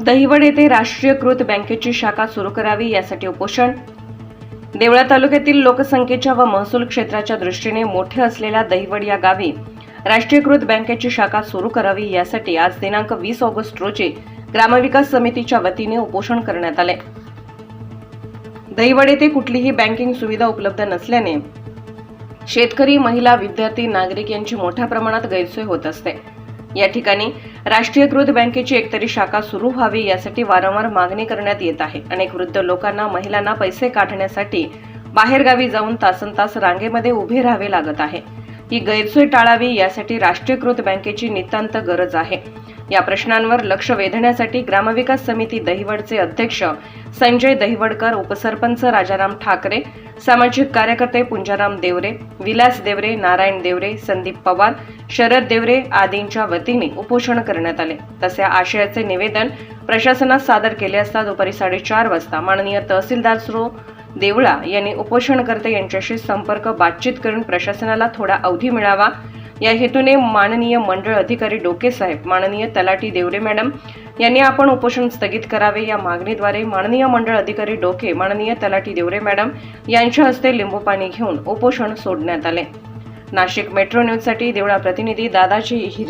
दहिवड येथे राष्ट्रीयकृत बँकेची शाखा सुरू करावी यासाठी उपोषण. देवळा तालुक्यातील लोकसंख्येच्या व महसूल क्षेत्राच्या दृष्टीने मोठे असलेल्या दहिवड या गावी राष्ट्रीयकृत बँकेची शाखा सुरू करावी यासाठी आज दिनांक वीस ऑगस्ट रोजी ग्रामविकास समितीच्या वतीने उपोषण करण्यात आले. दहिवड येथे कुठलीही बँकिंग सुविधा उपलब्ध नसल्याने शेतकरी महिला विद्यार्थी नागरिक यांची मोठ्या प्रमाणात गैरसोय होत असते. या ठिकाणी राष्ट्रीयकृत बँकेची एकतरी शाखा सुरू व्हावी यासाठी वारंवार मागणी करण्यात येत आहे. अनेक वृद्ध लोकांना महिलांना पैसे काढण्यासाठी बाहेरगावी जाऊन तासन तास रांगेमध्ये उभे राहावे लागत आहे. ही गैरसोय टाळावी यासाठी राष्ट्रीयकृत बँकेची नितांत गरज आहे. या प्रश्नांवर लक्ष वेधण्यासाठी ग्रामविकास समिती दहिवडचे अध्यक्ष संजय दहिवडकर उपसरपंच राजाराम ठाकरे सामाजिक कार्यकर्ते पुंजाराम देवरे विलास देवरे नारायण देवरे संदीप पवार शरद देवरे आदींच्या वतीने उपोषण करण्यात आले. तसे आशयाचे निवेदन प्रशासनात सादर केले असता दुपारी साडेचार वाजता माननीय तहसीलदार स्रो देवळा यांनी उपोषणकर्ते यांच्याशी संपर्क बातचीत करून प्रशासनाला थोडा अवधी मिळावा. या हेतूने माननीय मंडळ अधिकारी डोके साहेब माननीय तलाटी देवरे मॅडम यांनी आपण उपोषण स्थगित करावे या मागणीद्वारे माननीय मंडळ अधिकारी डोके माननीय तलाटी देवरे मॅडम यांच्या हस्ते लिंबू पाणी घेऊन उपोषण सोडण्यात आले. नाशिक मेट्रो न्यूजसाठी देवळा प्रतिनिधी दादाजी हिरे